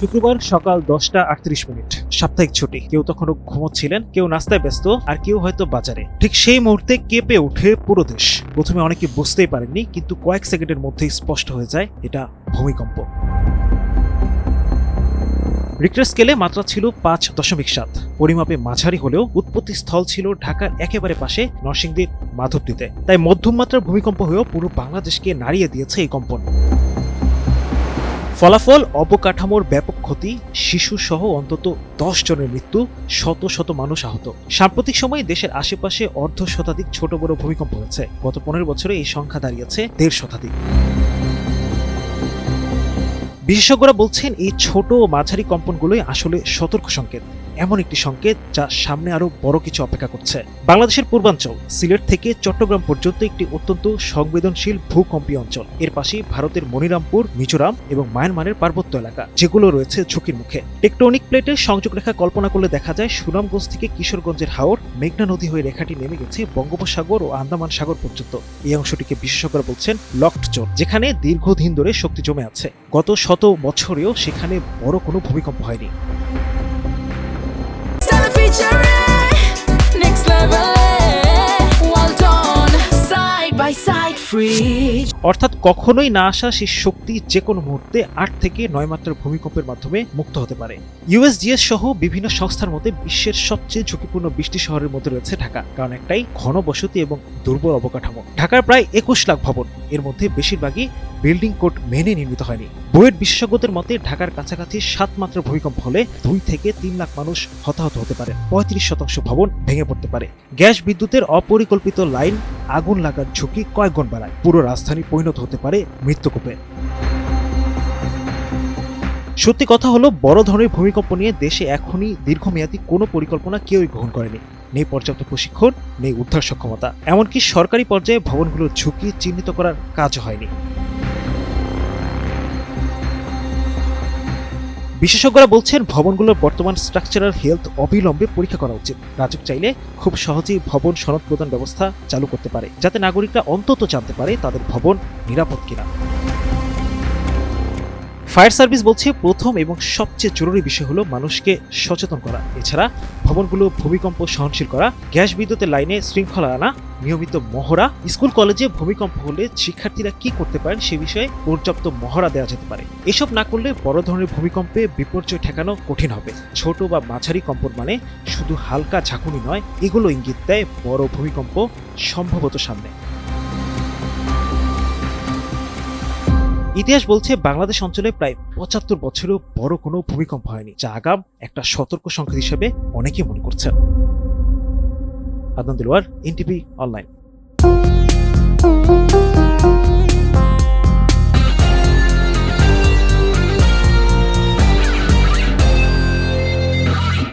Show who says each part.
Speaker 1: শুক্রবার সকাল দশটা আটত্রিশ মিনিট। সাপ্তাহিক ছুটি। কেউ তখনও ঘুমোচ্ছিলেন, কেউ নাস্তায় ব্যস্ত, আর কেউ হয়তো বাজারে। ঠিক সেই মুহূর্তে কেঁপে ওঠে পুরো দেশ। প্রথমে অনেকে বুঝতেই পারেননি, কিন্তু কয়েক সেকেন্ডের মধ্যেই স্পষ্ট হয়ে যায়, এটা ভূমিকম্প। রিক্টার স্কেলে মাত্রা ছিল পাঁচ দশমিক সাত। পরিমাপে মাঝারি হলেও উৎপত্তি স্থল ছিল ঢাকার একেবারে পাশে নরসিংদীর মাধবদীতে। তাই মধ্যম মাত্রার ভূমিকম্প হয়েও পুরো বাংলাদেশকে নাড়িয়ে দিয়েছে এই কম্পন। ফলাফল, অবকাঠামোর ব্যাপক ক্ষতি শিশু সহ অন্তত দশ জনের মৃত্যু, শত শত মানুষ আহত। সাম্প্রতিক সময়ে দেশের আশেপাশে অর্ধ শতাধিক ছোট বড় ভূমিকম্প হয়েছে। গত পনেরো বছরে এই সংখ্যা দাঁড়িয়েছে দেড় শতাধিক। বিশেষজ্ঞরা বলছেন, এই ছোট ও মাঝারি কম্পনগুলোই আসলে সতর্ক সংকেত। এমন একটি সংকেত যা সামনে আরও বড় কিছু অপেক্ষা করছে। বাংলাদেশের পূর্বাঞ্চল, সিলেট থেকে চট্টগ্রাম পর্যন্ত একটি অত্যন্ত সংবেদনশীল ভূকম্পীয় অঞ্চল। এর পাশেই ভারতের মনিরামপুর, মিজোরাম এবং মায়ানমারের পার্বত্য এলাকা, যেগুলো রয়েছে ঝুঁকির মুখে। টেকটোনিক প্লেটের সংযোগ রেখা কল্পনা করলে দেখা যায় সুনামগঞ্জ থেকে কিশোরগঞ্জের হাওর, মেঘনা নদী হয়ে রেখাটি নেমে গেছে বঙ্গোপসাগর ও আন্দামান সাগর পর্যন্ত। এই অংশটিকে বিশেষজ্ঞরা বলছেন লকড জোন যেখানে দীর্ঘদিন ধরে শক্তি জমে আছে। গত শত বছরেও সেখানে বড় কোনো ভূমিকম্প হয়নি। অর্থাৎ কখনোই না আসা সেই শক্তি যে কোনো মুহূর্তে আট থেকে নয় মাত্রার ভূমিকম্পের মাধ্যমে মুক্ত হতে পারে। ইউএসজিএস সহ বিভিন্ন সংস্থার মতে বিশ্বের সবচেয়ে ঝুঁকিপূর্ণ বৃষ্টি শহরের মধ্যে রয়েছে ঢাকা, কারণ একটাই ঘন বসতি এবং দুর্বল অবকাঠামো। ঢাকার প্রায় একুশ লাখ ভবন, এর মধ্যে বেশিরভাগই বিল্ডিং কোড মেনে নির্মিত হয়নি। বুয়েট বিশেষজ্ঞদের মতে ঢাকার কাছাকাছি সাত মাত্রা ভূমিকম্প হলে দুই থেকে তিন লাখ মানুষ হতাহত হতে পারে। পঁয়ত্রিশ শতাংশ ভবন ভেঙে পড়তে পারে। গ্যাস বিদ্যুতের অপরিকল্পিত লাইন আগুন লাগার ঝুঁকি কয়েক গুণ বাড়ায়। পুরো রাজধানী পরিণত হতে পারে মৃত্যুকূপে। সত্যি কথা হলো, বড় ধরনের ভূমিকম্প নিয়ে দেশে এখনই দীর্ঘমেয়াদী কোনো পরিকল্পনা কেউই গ্রহণ করেনি। নেই পর্যাপ্ত প্রশিক্ষণ, নেই উদ্ধার সক্ষমতা। এমনকি সরকারি পর্যায়ে ভবনগুলোর ঝুঁকি চিহ্নিত করার কাজ হয়নি। বিশেষজ্ঞরা বলছেন ভবনগুলোর বর্তমান স্ট্রাকচারাল হেলথ অবিলম্বে পরীক্ষা করা উচিত। রাজক চাইলে খুব সহজেই ভবন সনদ প্রদান ব্যবস্থা চালু করতে পারে, যাতে নাগরিকরা অন্তত জানতে পারে তাদের ভবন নিরাপদ কিনা। ফায়ার সার্ভিস বলছে প্রথম এবং সবচেয়ে জরুরি বিষয় হলো মানুষকে সচেতন করা। এছাড়া ভবনগুলো ভূমিকম্প সহনশীল করা, গ্যাস বিদ্যুতের লাইনে শৃঙ্খলা আনা, নিয়মিত মহড়া, স্কুল, কলেজে ভূমিকম্প হলে শিক্ষার্থীরা কি করতে পারেন সে বিষয়ে পর্যাপ্ত মহড়া দেওয়া যেতে পারে। এসব না করলে বড় ধরনের ভূমিকম্পে বিপর্যয় ঠেকানো কঠিন হবে। ছোট বা মাঝারি কম্পন মানে শুধু হালকা ঝাঁকুনি নয়, এগুলো ইঙ্গিত দেয় বড় ভূমিকম্প সম্ভবত সামনে। ইতিহাস বলছে বাংলাদেশ অঞ্চলে প্রায় পঁচাত্তর বছরেও বড় কোনো ভূমিকম্প হয়নি, যা আগাম একটা সতর্ক সংকেত হিসেবে অনেকেই মনে করছেন। Adnan Dilwar, NTV online.